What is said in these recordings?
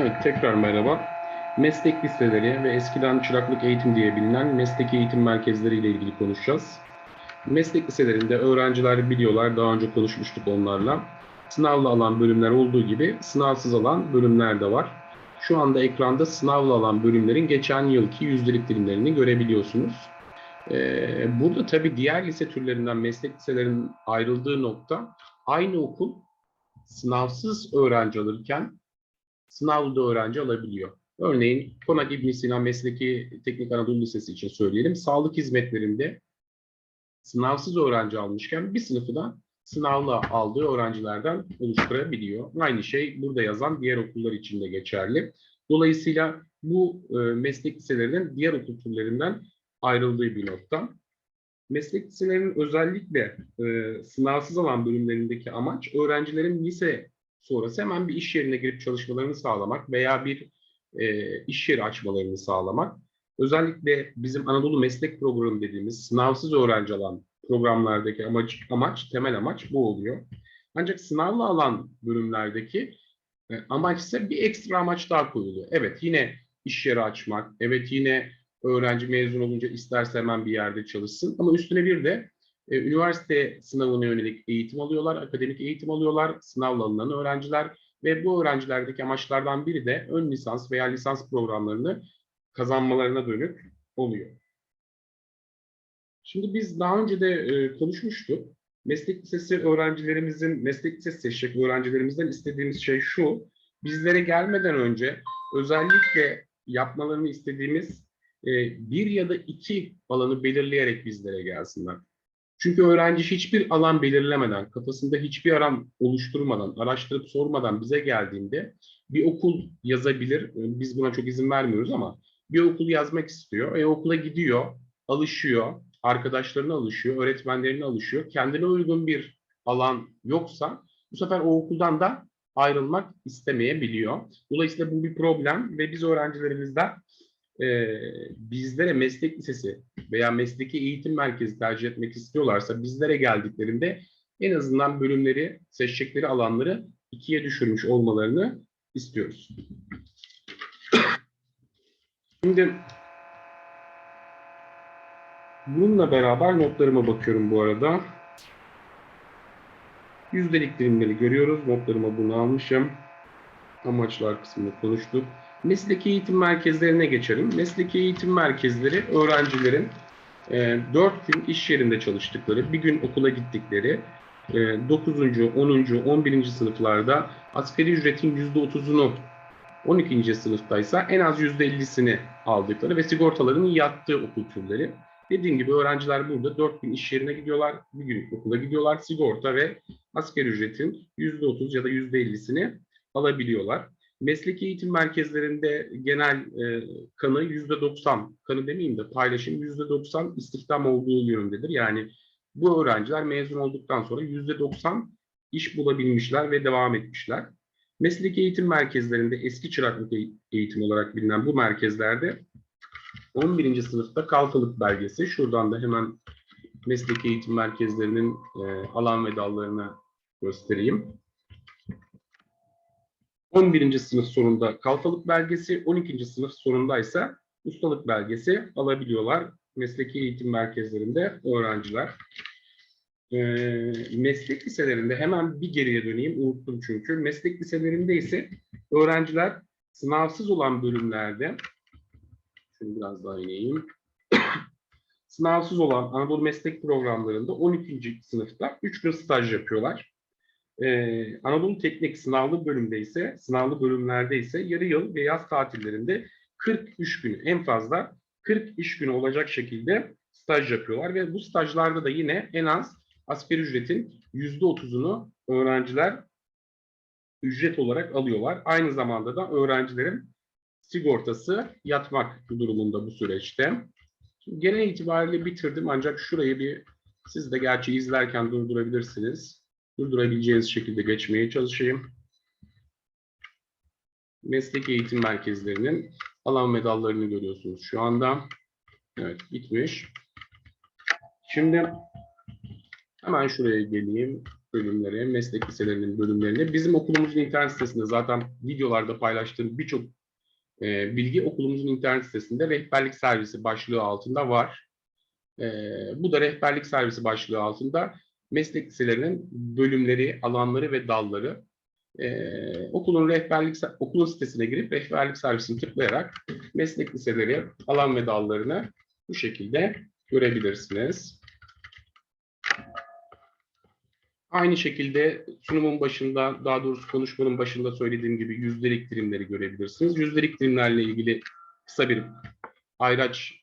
Evet, tekrar merhaba. Meslek liseleri ve eskiden çıraklık eğitim diye bilinen mesleki eğitim merkezleri ile ilgili konuşacağız. Meslek liselerinde öğrenciler biliyorlar, daha önce konuşmuştuk onlarla. Sınavla alan bölümler olduğu gibi sınavsız alan bölümler de var. Şu anda ekranda sınavla alan bölümlerin geçen yılki yüzdelik dilimlerini görebiliyorsunuz. Ee, burada tabii diğer lise türlerinden meslek liselerinin ayrıldığı nokta aynı okul sınavsız öğrenci alırken sınavda öğrenci alabiliyor. Örneğin Konak İbn Sina Mesleki Teknik Anadolu Lisesi için söyleyelim. Sağlık hizmetlerinde sınavsız öğrenci almışken bir sınıfı da sınavla aldığı öğrencilerden oluşturabiliyor. Aynı şey burada yazan diğer okullar için de geçerli. Dolayısıyla bu e, meslek liselerinin diğer okul türlerinden ayrıldığı bir nokta. Meslek liselerinin özellikle e, sınavsız alan bölümlerindeki amaç öğrencilerin lise sonrası hemen bir iş yerine girip çalışmalarını sağlamak veya bir e, iş yeri açmalarını sağlamak. Özellikle bizim Anadolu Meslek Programı dediğimiz sınavsız öğrenci alan programlardaki amaç, amaç temel amaç bu oluyor. Ancak sınavla alan bölümlerdeki e, amaç ise bir ekstra amaç daha koyuluyor. Evet yine iş yeri açmak, evet yine öğrenci mezun olunca isterse hemen bir yerde çalışsın ama üstüne bir de e, üniversite sınavına yönelik eğitim alıyorlar, akademik eğitim alıyorlar, sınavla alınan öğrenciler ve bu öğrencilerdeki amaçlardan biri de ön lisans veya lisans programlarını kazanmalarına dönük oluyor. Şimdi biz daha önce de e, konuşmuştuk. Meslek lisesi öğrencilerimizin, meslek lisesi seçecek öğrencilerimizden istediğimiz şey şu. Bizlere gelmeden önce özellikle yapmalarını istediğimiz e, bir ya da iki alanı belirleyerek bizlere gelsinler. Çünkü öğrenci hiçbir alan belirlemeden, kafasında hiçbir alan oluşturmadan, araştırıp sormadan bize geldiğinde bir okul yazabilir. Biz buna çok izin vermiyoruz ama bir okul yazmak istiyor. E okula gidiyor, alışıyor, arkadaşlarına alışıyor, öğretmenlerine alışıyor. Kendine uygun bir alan yoksa bu sefer o okuldan da ayrılmak istemeyebiliyor. Dolayısıyla bu bir problem ve biz öğrencilerimizden e, bizlere meslek lisesi veya mesleki eğitim merkezi tercih etmek istiyorlarsa bizlere geldiklerinde en azından bölümleri, seçecekleri alanları ikiye düşürmüş olmalarını istiyoruz. Şimdi bununla beraber notlarıma bakıyorum bu arada. Yüzdelik dilimleri görüyoruz. Notlarıma bunu almışım. Amaçlar kısmını konuştuk. Mesleki eğitim merkezlerine geçelim. Mesleki eğitim merkezleri öğrencilerin e, 4 gün iş yerinde çalıştıkları, bir gün okula gittikleri, e, 9. 10. 11. sınıflarda asgari ücretin %30'unu 12. sınıftaysa en az %50'sini aldıkları ve sigortalarının yattığı okul türleri. Dediğim gibi öğrenciler burada 4 gün iş yerine gidiyorlar, bir gün okula gidiyorlar. Sigorta ve asgari ücretin %30 ya da %50'sini alabiliyorlar. Mesleki eğitim merkezlerinde genel e, kanı yüzde 90, kanı demeyeyim de paylaşım yüzde 90 istihdam olduğu yönündedir. Yani bu öğrenciler mezun olduktan sonra yüzde 90 iş bulabilmişler ve devam etmişler. Mesleki eğitim merkezlerinde eski çıraklık eğitim olarak bilinen bu merkezlerde 11. sınıfta kalfalık belgesi. Şuradan da hemen mesleki eğitim merkezlerinin e, alan ve dallarını göstereyim. 11. sınıf sonunda kalfalık belgesi, 12. sınıf sonundaysa ustalık belgesi alabiliyorlar mesleki eğitim merkezlerinde öğrenciler. E, meslek liselerinde hemen bir geriye döneyim, unuttum çünkü. Meslek liselerinde ise öğrenciler sınavsız olan bölümlerde, şunu biraz daha ineyim, sınavsız olan Anadolu Meslek Programlarında 12. sınıfta 3 gün staj yapıyorlar. Ee, Anadolu Teknik sınavlı bölümde ise, sınavlı bölümlerde ise yarı yıl ve yaz tatillerinde 43 gün en fazla 40 iş günü olacak şekilde staj yapıyorlar ve bu stajlarda da yine en az asgari ücretin %30'unu öğrenciler ücret olarak alıyorlar. Aynı zamanda da öğrencilerin sigortası yatmak durumunda bu süreçte. Genel itibariyle bitirdim ancak şurayı bir siz de gerçi izlerken durdurabilirsiniz durdurabileceğiniz şekilde geçmeye çalışayım. Meslek eğitim merkezlerinin alan medallarını görüyorsunuz şu anda. Evet, bitmiş. Şimdi hemen şuraya geleyim. bölümleri, meslek liselerinin bölümlerini bizim okulumuzun internet sitesinde zaten videolarda paylaştığım birçok e, bilgi okulumuzun internet sitesinde rehberlik servisi başlığı altında var. E, bu da rehberlik servisi başlığı altında meslek liselerinin bölümleri, alanları ve dalları. E, okulun rehberlik okulun sitesine girip rehberlik servisini tıklayarak meslek liseleri, alan ve dallarını bu şekilde görebilirsiniz. Aynı şekilde sunumun başında, daha doğrusu konuşmanın başında söylediğim gibi yüzdelik dilimleri görebilirsiniz. Yüzdelik dilimlerle ilgili kısa bir ayraç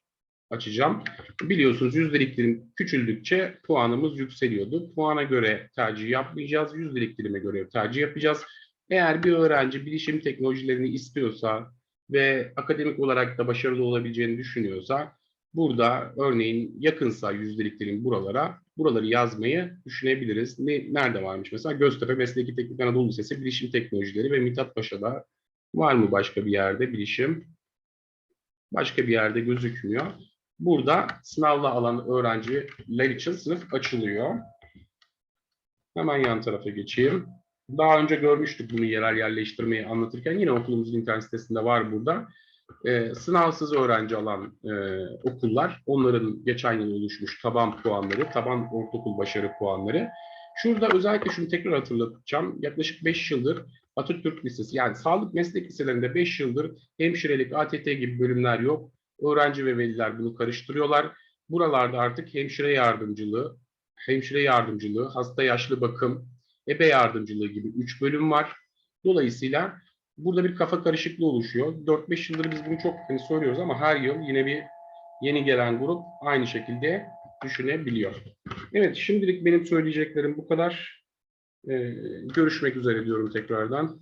açacağım. Biliyorsunuz yüzdelik dilim küçüldükçe puanımız yükseliyordu. Puana göre tercih yapmayacağız, yüzdelik dilime göre tercih yapacağız. Eğer bir öğrenci bilişim teknolojilerini istiyorsa ve akademik olarak da başarılı olabileceğini düşünüyorsa burada örneğin yakınsa yüzdelik buralara buraları yazmayı düşünebiliriz. Ne, nerede varmış mesela? Göztepe Mesleki Teknik Anadolu Lisesi Bilişim Teknolojileri ve Mithat Paşa'da var mı başka bir yerde bilişim? Başka bir yerde gözükmüyor. Burada sınavla alan öğrenciler için sınıf açılıyor. Hemen yan tarafa geçeyim. Daha önce görmüştük bunu yerel yerleştirmeyi anlatırken. Yine okulumuzun internet sitesinde var burada. Ee, sınavsız öğrenci alan e, okullar, onların geçen yıl oluşmuş taban puanları, taban ortaokul başarı puanları. Şurada özellikle şunu tekrar hatırlatacağım. Yaklaşık 5 yıldır Atatürk Lisesi, yani sağlık meslek liselerinde 5 yıldır hemşirelik, ATT gibi bölümler yok. Öğrenci ve veliler bunu karıştırıyorlar. Buralarda artık hemşire yardımcılığı, hemşire yardımcılığı, hasta yaşlı bakım, ebe yardımcılığı gibi 3 bölüm var. Dolayısıyla burada bir kafa karışıklığı oluşuyor. 4-5 yıldır biz bunu çok hani söylüyoruz ama her yıl yine bir yeni gelen grup aynı şekilde düşünebiliyor. Evet şimdilik benim söyleyeceklerim bu kadar. Ee, görüşmek üzere diyorum tekrardan.